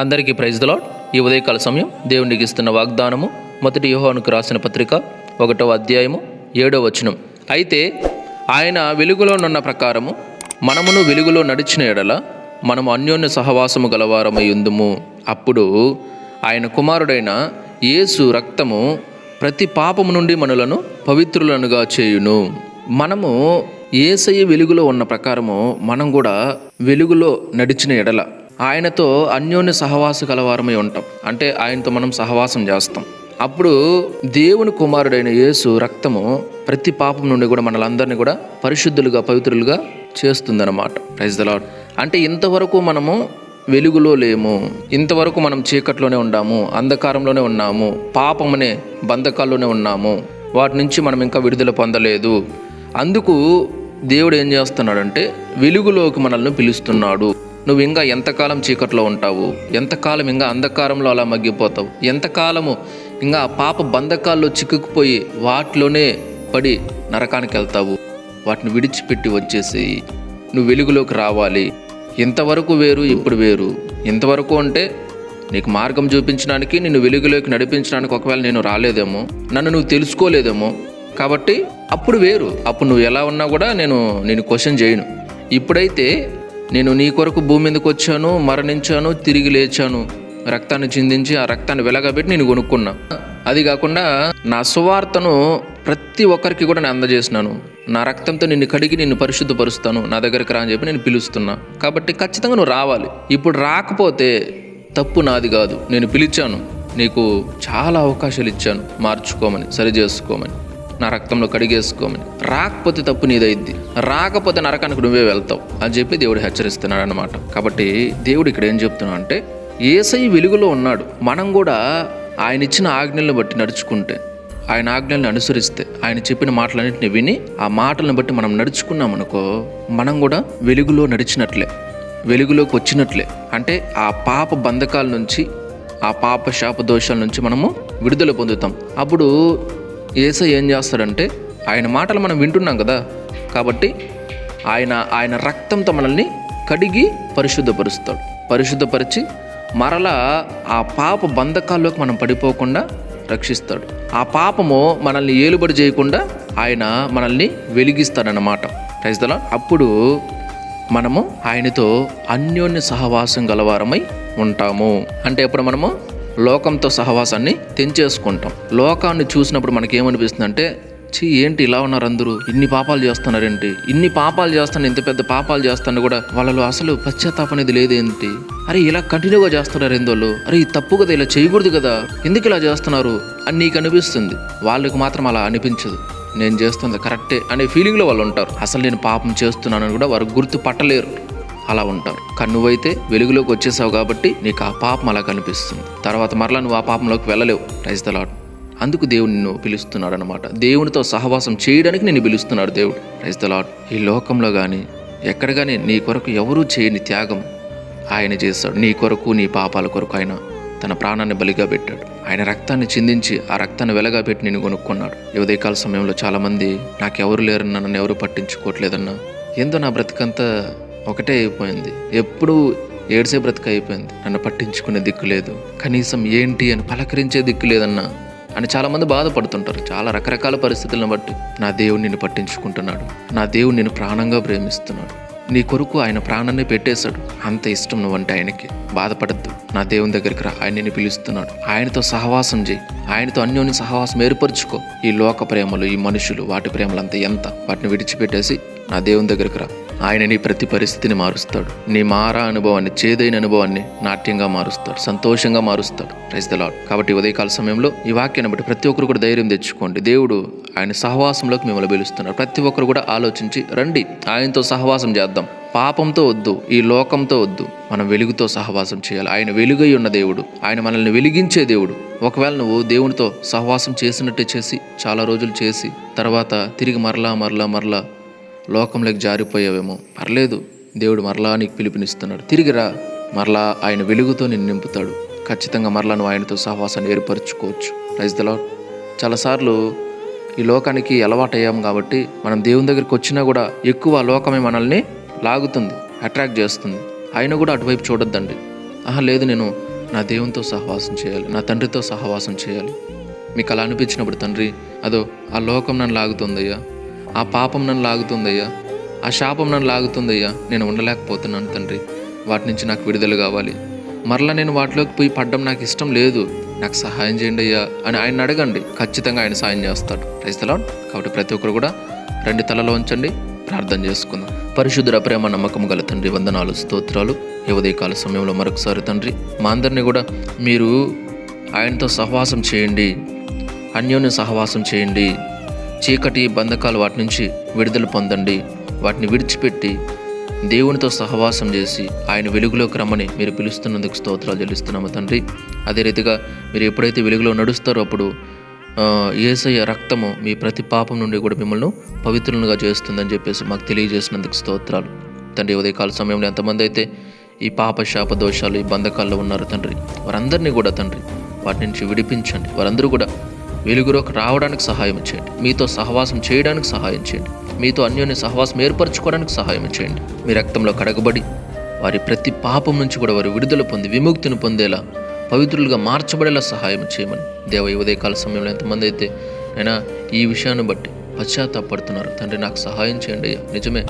అందరికీ praise the Lord ఈ ఉదయకాల సమయం దేవునికి ఇస్తున్న వాగ్దానము మొదటి యోహానుకు రాసిన పత్రిక ఒకటవ అధ్యాయము ఏడో వచనం. అయితే ఆయన వెలుగులో నున్న ప్రకారము మనమును వెలుగులో నడిచిన ఎడల మనము అన్యోన్య సహవాసము గలవారమై ఉందుము. అప్పుడు ఆయన కుమారుడైన యేసు రక్తము ప్రతి పాపము నుండి మనలను పవిత్రులనుగా చేయును. మనము ఏసయ్య వెలుగులో ఉన్న ప్రకారము మనం కూడా వెలుగులో నడిచిన ఎడల ఆయనతో అన్యోన్య సహవాస కలవారమై ఉంటాం. అంటే ఆయనతో మనం సహవాసం చేస్తాం. అప్పుడు దేవుని కుమారుడైన యేసు రక్తము ప్రతి పాపం నుండి కూడా మనలందరినీ కూడా పరిశుద్ధులుగా పవిత్రులుగా చేస్తుందన్నమాట. ప్రైజ్ ద లార్డ్ అంటే ఇంతవరకు మనము వెలుగులో లేము. ఇంతవరకు మనం చీకట్లోనే ఉన్నాము అంధకారంలోనే ఉన్నాము. పాపమనే బంధకాల్లోనే ఉన్నాము. వాటి నుంచి మనం ఇంకా విడుదల పొందలేదు. అందుకు దేవుడు ఏం చేస్తున్నాడంటే వెలుగులోకి మనల్ని పిలుస్తున్నాడు. నువ్వు ఇంకా ఎంతకాలం చీకట్లో ఉంటావు? ఎంతకాలం ఇంకా అంధకారంలో అలా మగ్గిపోతావు? ఎంతకాలము ఇంకా ఆ పాప బంధకాల్లో చిక్కుకుపోయి వాటిలోనే పడి నరకానికి వెళ్తావు వాటిని విడిచిపెట్టి వచ్చేసి నువ్వు వెలుగులోకి రావాలి. ఇంతవరకు వేరు ఇప్పుడు వేరు. ఇంతవరకు అంటే నీకు మార్గం చూపించడానికి నిన్ను వెలుగులోకి నడిపించడానికి ఒకవేళ నేను రాలేదేమో నన్ను నువ్వు తెలుసుకోలేదేమో కాబట్టి అప్పుడు వేరు. అప్పుడు నువ్వు ఎలా ఉన్నా కూడా నేను నేను క్వశ్చన్ చేయను. ఇప్పుడైతే నేను నీ కొరకు భూమి మీదకి వచ్చాను మరణించాను తిరిగి లేచాను. రక్తాన్ని చిందించి ఆ రక్తాన్ని వెలగబెట్టి నేను కొనుక్కున్నా. అది కాకుండా నా సువార్తను ప్రతి ఒక్కరికి కూడా నేను అందజేసినాను. నా రక్తంతో నిన్ను కడిగి నిన్ను పరిశుద్ధపరుస్తాను. నా దగ్గరికి రా అని చెప్పి నేను పిలుస్తున్నా. కాబట్టి ఖచ్చితంగా నువ్వు రావాలి. ఇప్పుడు రాకపోతే తప్పు నాది కాదు. నేను పిలిచాను. నీకు చాలా అవకాశాలు ఇచ్చాను. మార్చుకోమని సరి చేసుకోమని నా రక్తంలో కడిగేసుకోమని. రాకపోతే తప్పు నీదైద్ది. రాకపోతే నరకానికి నువ్వే వెళ్తావు అని చెప్పి దేవుడు హెచ్చరిస్తున్నాడు అనమాట కాబట్టి దేవుడు ఇక్కడ ఏం చెప్తున్నా అంటే ఏసై వెలుగులో ఉన్నాడు. మనం కూడా ఆయన ఇచ్చిన ఆజ్ఞలను బట్టి నడుచుకుంటే ఆయన ఆజ్ఞలను అనుసరిస్తే ఆయన చెప్పిన మాటలన్నింటిని విని ఆ మాటలను బట్టి మనం నడుచుకున్నాం అనుకో మనం కూడా వెలుగులో నడిచినట్లే వెలుగులోకి వచ్చినట్లే. అంటే ఆ పాప బంధకాల నుంచి ఆ పాప శాప దోషాల నుంచి మనము విడుదల పొందుతాం. అప్పుడు ఏసై ఏం చేస్తాడంటే ఆయన మాటలు మనం వింటున్నాం కదా కాబట్టి ఆయన ఆయన రక్తంతో మనల్ని కడిగి పరిశుద్ధపరుస్తాడు. పరిశుద్ధపరిచి మరలా ఆ పాప బంధకాల్లోకి మనం పడిపోకుండా రక్షిస్తాడు. ఆ పాపము మనల్ని ఏలుబడి చేయకుండా ఆయన మనల్ని వెలిగిస్తాడన్నమాట. రైతుల అప్పుడు మనము ఆయనతో అన్యోన్య సహవాసం గలవారమై ఉంటాము. అంటే ఇప్పుడు మనము? లోకంతో సహవాసాన్ని తెంచేసుకుంటాం. లోకాన్ని చూసినప్పుడు మనకి ఏమనిపిస్తుంది అంటే ఛీ ఏంటి ఇలా ఉన్నారు అందరూ? ఇన్ని పాపాలు చేస్తున్నారేంటి? ఇన్ని పాపాలు చేస్తాను ఇంత పెద్ద పాపాలు చేస్తాను కూడా వాళ్ళలో అసలు పశ్చాత్తాపం అనేది లేదేంటి? అరే ఇలా కంటిన్యూగా చేస్తున్నారు ఏందోళ్ళు? అరే తప్పు కదా ఇలా చేయకూడదు కదా? ఎందుకు ఇలా చేస్తున్నారు? అని నీకు అనిపిస్తుంది. వాళ్ళకి మాత్రం అలా అనిపించదు. నేను చేస్తుంది కరెక్టే అనే ఫీలింగ్లో వాళ్ళు ఉంటారు. అసలు నేను పాపం చేస్తున్నానని కూడా వారు గుర్తు పట్టలేరు అలా ఉంటారు. కానీ నువ్వైతే వెలుగులోకి వచ్చేసావు కాబట్టి నీకు ఆ పాపం అలా కనిపిస్తుంది. తర్వాత మరలా నువ్వు ఆ పాపంలోకి వెళ్ళలేవు. రైస్ అందుకు దేవుడు నిన్ను పిలుస్తున్నాడు అనమాట దేవునితో సహవాసం చేయడానికి నిన్ను పిలుస్తున్నాడు దేవుడు. రైస్ ఈ లోకంలో కానీ ఎక్కడ కానీ నీ కొరకు ఎవరూ చేయని త్యాగం ఆయన చేస్తాడు. నీ కొరకు నీ పాపాల కొరకు ఆయన తన ప్రాణాన్ని బలిగా పెట్టాడు. ఆయన రక్తాన్ని చిందించి ఆ రక్తాన్ని వెలగా పెట్టి నేను కొనుక్కున్నాడు. ఉదయకాల సమయంలో చాలామంది నాకెవరు లేరన్నా? నన్ను ఎవరు పట్టించుకోవట్లేదన్నా? ఏందో నా బ్రతికంతా ఒకటే అయిపోయింది. ఎప్పుడు ఏడ్సే బ్రతక అయిపోయింది. నన్ను పట్టించుకునే దిక్కు లేదు. కనీసం ఏంటి అని పలకరించే దిక్కు లేదన్నా అని చాలామంది బాధపడుతుంటారు. చాలా రకరకాల పరిస్థితులను బట్టి. నా దేవుడు నిన్ను పట్టించుకుంటున్నాడు. నా దేవుడు నిన్ను ప్రాణంగా ప్రేమిస్తున్నాడు. నీ కొరకు ఆయన ప్రాణాన్ని పెట్టేశాడు. అంత ఇష్టం నువ్వంటే ఆయనకి. బాధపడద్దు. నా దేవుని దగ్గరికి రా. ఆయన నిన్ను పిలుస్తున్నాడు. ఆయనతో సహవాసం చేయి. ఆయనతో అన్యోన్య సహవాసం ఏర్పరచుకో. ఈ లోక ప్రేమలు ఈ మనుషులు వాటి ప్రేమలంతా ఎంత? వాటిని విడిచిపెట్టేసి నా దేవుని దగ్గరికి రా. ఆయన నీ ప్రతి పరిస్థితిని మారుస్తాడు. నీ మారా అనుభవాన్ని చేదైన అనుభవాన్ని నాట్యంగా మారుస్తాడు. సంతోషంగా మారుస్తాడు. రైస్ ద లాడ్ కాబట్టి ఉదయకాల సమయంలో ఈ వాక్యాన్ని బట్టి ప్రతి ఒక్కరు కూడా ధైర్యం తెచ్చుకోండి. దేవుడు ఆయన సహవాసంలోకి మిమ్మల్ని పిలుస్తున్నాడు. ప్రతి ఒక్కరు కూడా ఆలోచించి రండి. ఆయనతో సహవాసం చేద్దాం. పాపంతో వద్దు. ఈ లోకంతో వద్దు. మనం వెలుగుతో సహవాసం చేయాలి. ఆయన వెలుగై ఉన్న దేవుడు. ఆయన మనల్ని వెలిగించే దేవుడు. ఒకవేళ నువ్వు దేవునితో సహవాసం చేసినట్టే చేసి చాలా రోజులు చేసి తర్వాత తిరిగి మరలా మరలా మరలా లోకంలోకి జారిపోయావేమో. పర్లేదు దేవుడు మరలా నీకు పిలుపునిస్తున్నాడు. తిరిగిరా మరలా ఆయన వెలుగుతో నిన్ను నింపుతాడు. ఖచ్చితంగా మరలా నువ్వు ఆయనతో సహవాసాన్ని ఏర్పరచుకోవచ్చు. రైస్ ద చాలాసార్లు ఈ లోకానికి అలవాటయ్యాం కాబట్టి మనం దేవుని దగ్గరికి వచ్చినా కూడా ఎక్కువ లోకమే మనల్ని లాగుతుంది అట్రాక్ట్ చేస్తుంది. ఆయన కూడా అటువైపు చూడొద్దండి. ఆహా లేదు నేను నా దేవునితో సహవాసం చేయాలి నా తండ్రితో సహవాసం చేయాలి. మీకు అలా అనిపించినప్పుడు తండ్రి అదో ఆ లోకం నన్ను లాగుతుందయ్యా. ఆ పాపం నన్ను లాగుతుందయ్యా. ఆ శాపం నన్ను లాగుతుందయ్యా. నేను ఉండలేకపోతున్నాను తండ్రి. వాటి నుంచి నాకు విడుదల కావాలి. మరలా నేను వాటిలోకి పోయి పడ్డం నాకు ఇష్టం లేదు. నాకు సహాయం చేయండి అయ్యా అని ఆయన అడగండి. ఖచ్చితంగా ఆయన సాయం చేస్తాడు. రైతులా కాబట్టి ప్రతి ఒక్కరు కూడా రెండు తలలో ఉంచండి ప్రార్థన చేసుకుందాం. పరిశుద్ధుల ప్రేమ నమ్మకం గల తండ్రి వందనాలు స్తోత్రాలు. ఈ ఉదయకాల సమయంలో మరొకసారి తండ్రి మా అందరినీ కూడా మీరు ఆయనతో సహవాసం చేయండి. అన్యోన్య సహవాసం చేయండి. చీకటి బంధకాలు వాటి నుంచి విడుదల పొందండి. వాటిని విడిచిపెట్టి దేవునితో సహవాసం చేసి ఆయన వెలుగులోకి రమ్మని మీరు పిలుస్తున్నందుకు స్తోత్రాలు చెల్లిస్తున్నాము తండ్రి. అదే రీతిగా మీరు ఎప్పుడైతే వెలుగులో నడుస్తారో అప్పుడు ఏసయ్య యేసయ్య రక్తము మీ ప్రతి పాపం నుండి కూడా మిమ్మల్ని పవిత్రులుగా చేస్తుందని చెప్పేసి మాకు తెలియజేసినందుకు స్తోత్రాలు. తండ్రి ఉదయకాల సమయంలో ఎంతమంది అయితే ఈ పాప శాప దోషాలు ఈ బంధకాల్లో ఉన్నారు తండ్రి వారందరినీ కూడా తండ్రి వాటి నుంచి విడిపించండి. వారందరూ కూడా వెలుగులోకి రావడానికి సహాయం చేయండి. మీతో సహవాసం చేయడానికి సహాయం చేయండి. మీతో అన్యోన్య సహవాసం ఏర్పరచుకోవడానికి సహాయం చేయండి. మీ రక్తంలో కడగబడి వారి ప్రతి పాపం నుంచి కూడా వారు విడుదల పొంది విముక్తిని పొందేలా పవిత్రులుగా మార్చబడేలా సహాయం చేయమని. దేవ ఉదయకాల సమయంలో ఎంతమంది అయితే అయినా ఈ విషయాన్ని బట్టి పశ్చాత్తాపడుతున్నారు. తండ్రి నాకు సహాయం చేయండి అయ్యా. నిజమే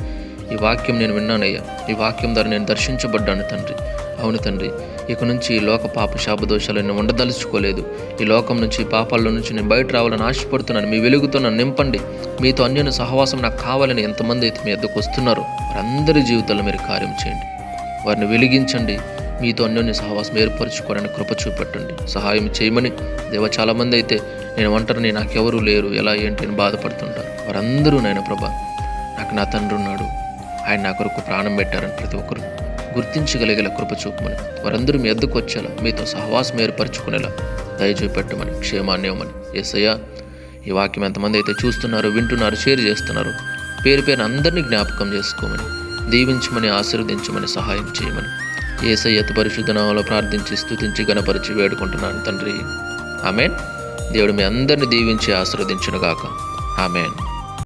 ఈ వాక్యం నేను విన్నానయ్యా. ఈ వాక్యం ద్వారా నేను దర్శించబడ్డాను తండ్రి. అవును తండ్రి ఇక నుంచి ఈ లోక పాప శాపదోషాలు నేను ఉండదలుచుకోలేదు. ఈ లోకం నుంచి పాపాల్లో నుంచి నేను బయట రావాలని ఆశపడుతున్నాను. మీ వెలుగుతో నన్ను నింపండి. మీతో అన్యోన్య సహవాసం నాకు కావాలని ఎంతమంది అయితే మీ ఎద్దకు వస్తున్నారో వారందరి జీవితాల్లో మీరు కార్యం చేయండి. వారిని వెలిగించండి. మీతో అన్యోన్య సహవాసం ఏర్పరచుకోవడానికి కృప చూపెట్టండి. సహాయం చేయమని. దేవ చాలామంది అయితే నేను ఒంటరిని నాకెవరూ లేరు. ఎలా ఏంటి? అని బాధపడుతుంటారు. వారందరూ నాయన ప్రభా నాకు నా తండ్రి ఉన్నాడు. ఆయన నా కొరకు ప్రాణం పెట్టారని ప్రతి ఒక్కరు గుర్తించగలిగేలా కృప చూపమని వారందరూ మీ ఎద్దుకు వచ్చేలా మీతో సహవాసం ఏర్పరచుకునేలా దయచూపెట్టమని క్షేమాన్ని ఇవ్వమని. ఏసయ్యా ఈ వాక్యం ఎంతమంది అయితే చూస్తున్నారు వింటున్నారు షేర్ చేస్తున్నారు పేరు పేరు అందరినీ జ్ఞాపకం చేసుకోమని దీవించమని ఆశీర్వదించమని సహాయం చేయమని. ఏసయ్య అతి ప్రార్థించి స్థుతించి గణపరిచి వేడుకుంటున్నాను తండ్రి. ఆమెన్. దేవుడు మీ అందరిని దీవించి ఆశీర్వదించునుగాక. ఆమెన్.